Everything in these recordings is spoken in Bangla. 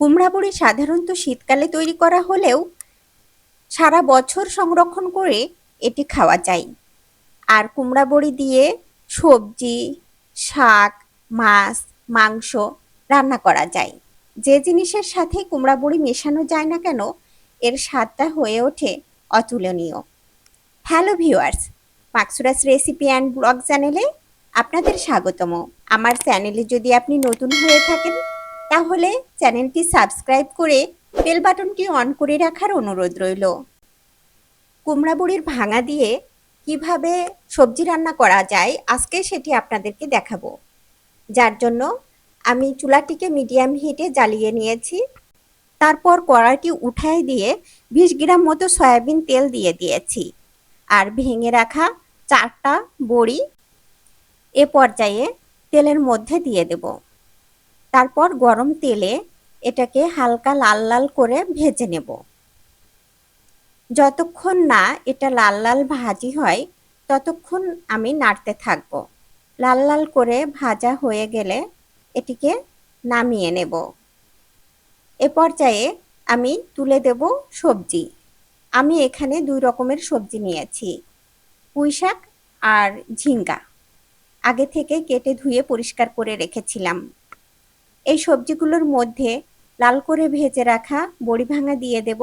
কুমড়া বড়ি সাধারণত শীতকালে তৈরি করা হলেও সারা বছর সংরক্ষণ করে এটি খাওয়া যায়। আর কুমড়া বড়ি দিয়ে সবজি, শাক, মাছ, মাংস রান্না করা যায়। যে জিনিসের সাথে কুমড়া বড়ি মেশানো যায় না কেন, এর স্বাদটা হয়ে ওঠে অতুলনীয়। Hello viewers Maksuras recipe and blog চ্যানেলে আপনাদের স্বাগতম। আমার চ্যানেলে যদি আপনি নতুন হয়ে থাকেন তাহলে চ্যানেলটি সাবস্ক্রাইব করে বেল বাটনটি অন করে রাখার অনুরোধ রইল। কুমড়া বড়ির ভাঙা দিয়ে কীভাবে সবজি রান্না করা যায় আজকে সেটি আপনাদেরকে দেখাবো। যার জন্য আমি চুলাটিকে মিডিয়াম হিটে জ্বালিয়ে নিয়েছি। তারপর কড়াইটি উঠায় দিয়ে বিশ গ্রাম মতো সয়াবিন তেল দিয়ে দিয়েছি। আর ভেঙে রাখা চারটা বড়ি এ পর্যায়ে তেলের মধ্যে দিয়ে দেব। তারপর গরম তেলে এটাকে হালকা লাল লাল করে ভেজে নেব। যতক্ষণ না এটা লাল লাল ভাজি হয়, ততক্ষণ আমি নাড়তে থাকব। লাল লাল করে ভাজা হয়ে গেলে এটিকে নামিয়ে নেব। এ পর্যায়ে আমি তুলে দেব সবজি। আমি এখানে দুই রকমের সবজি নিয়েছি, পুঁই শাক আর ঝিঙ্গা। আগে থেকে কেটে ধুয়ে পরিষ্কার করে রেখেছিলাম। এই সবজিগুলোর মধ্যে লাল করে ভেজে রাখা বড়ি ভাঙা দিয়ে দেব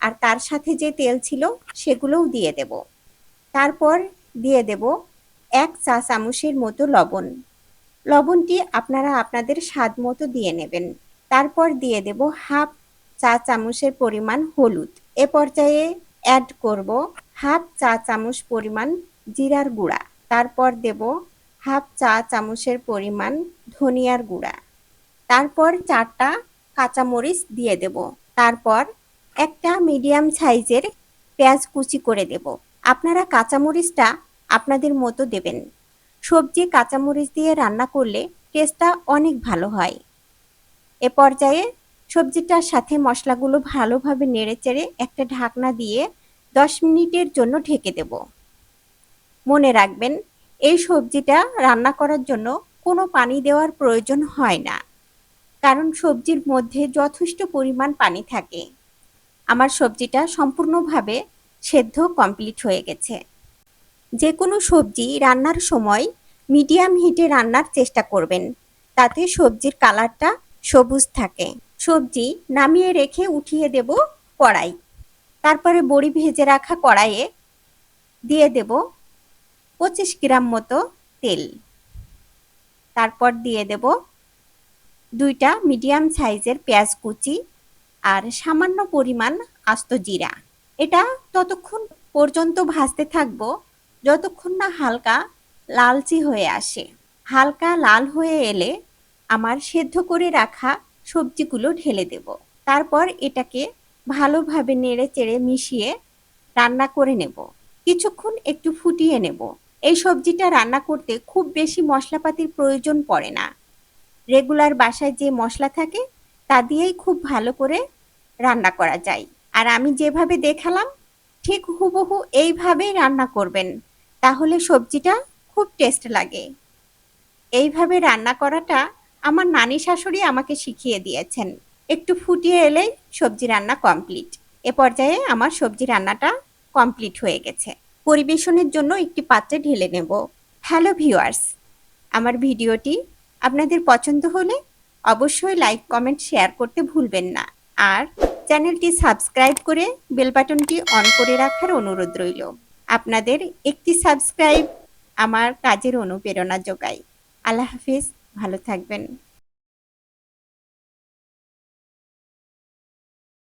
আর তার সাথে যে তেল ছিল সেগুলোও দিয়ে দেব। তারপর দিয়ে দেব এক চা চামচের মতো লবণ। লবণটি আপনারা আপনাদের স্বাদ মতো দিয়ে নেবেন। তারপর দিয়ে দেব হাফ চা চামচের পরিমাণ হলুদ। এ পর্যায়ে অ্যাড করব হাফ চা চামচ পরিমাণ জিরার গুঁড়া। তারপর দেব হাফ চা চামচের পরিমাণ ধনিয়ার গুঁড়া। তারপর চারটা কাঁচামরিচ দিয়ে দেব। তারপর একটা মিডিয়াম সাইজের পেঁয়াজ কুচি করে দেব। আপনারা কাঁচামরিচটা আপনাদের মতো দেবেন। সবজি কাঁচামরিচ দিয়ে রান্না করলে টেস্টটা অনেক ভালো হয়। এ পর্যায়ে সবজিটার সাথে মশলাগুলো ভালোভাবে নেড়েচেড়ে একটা ঢাকনা দিয়ে দশ মিনিটের জন্য ঢেকে দেব। মনে রাখবেন, এই সবজিটা রান্না করার জন্য কোনো পানি দেওয়ার প্রয়োজন হয় না। কারণ সবজির মধ্যে যথেষ্ট পরিমাণ পানি থাকে। আমার সবজিটা সম্পূর্ণভাবে সেদ্ধ কমপ্লিট হয়ে গেছে। যে কোনো সবজি রান্নার সময় মিডিয়াম হিটে রান্নার চেষ্টা করবেন। তাতে সবজির কালারটা সবুজ থাকে। সবজি নামিয়ে রেখে উঠিয়ে দেব কড়াই। তারপরে বড়ি ভেজে রাখা কড়াইয়ে দিয়ে দেব পঁচিশ গ্রাম মতো তেল। তারপর দিয়ে দেব দুইটা মিডিয়াম সাইজের পেঁয়াজ কুচি আর সামান্য পরিমাণ আস্ত জিরা। এটা ততক্ষণ পর্যন্ত ভাজতে থাকব, যতক্ষণ না হালকা লালচি হয়ে আসে। হালকা লাল হয়ে এলে আমার সেদ্ধ করে রাখা সবজিগুলো ঢেলে দেব। তারপর এটাকে ভালোভাবে নেড়ে চেড়ে মিশিয়ে রান্না করে নেব। কিছুক্ষণ একটু ফুটিয়ে নেব। এই সবজিটা রান্না করতে খুব বেশি মশলাপাতির প্রয়োজন পড়ে না। রেগুলার বাসায় যে মশলা থাকে, তা দিয়েই খুব ভালো করে রান্না করা যায়। আর আমি যেভাবে দেখালাম, ঠিক হুবহু এইভাবেই রান্না করবেন। তাহলে সবজিটা খুব টেস্ট লাগে। এইভাবে রান্না করাটা আমার নানি শাশুড়ি আমাকে শিখিয়ে দিয়েছেন। একটু ফুটিয়ে এলেই সবজি রান্না কমপ্লিট। এ পর্যায়ে আমার সবজি রান্নাটা কমপ্লিট হয়ে গেছে। পরিবেশনের জন্য একটি পাত্রে ঢেলে নেব। হ্যালো ভিউয়ার্স, আমার ভিডিওটি আপনাদের পছন্দ হলে অবশ্যই লাইক, কমেন্ট, শেয়ার করতে ভুলবেন না। আর চ্যানেলটি সাবস্ক্রাইব করে বেল বাটনটি অন করে রাখার অনুরোধ রইল। আপনাদের একটি সাবস্ক্রাইব আমার কাজের অনুপ্রেরণা যোগায়। আল্লাহ হাফিজ, ভালো থাকবেন।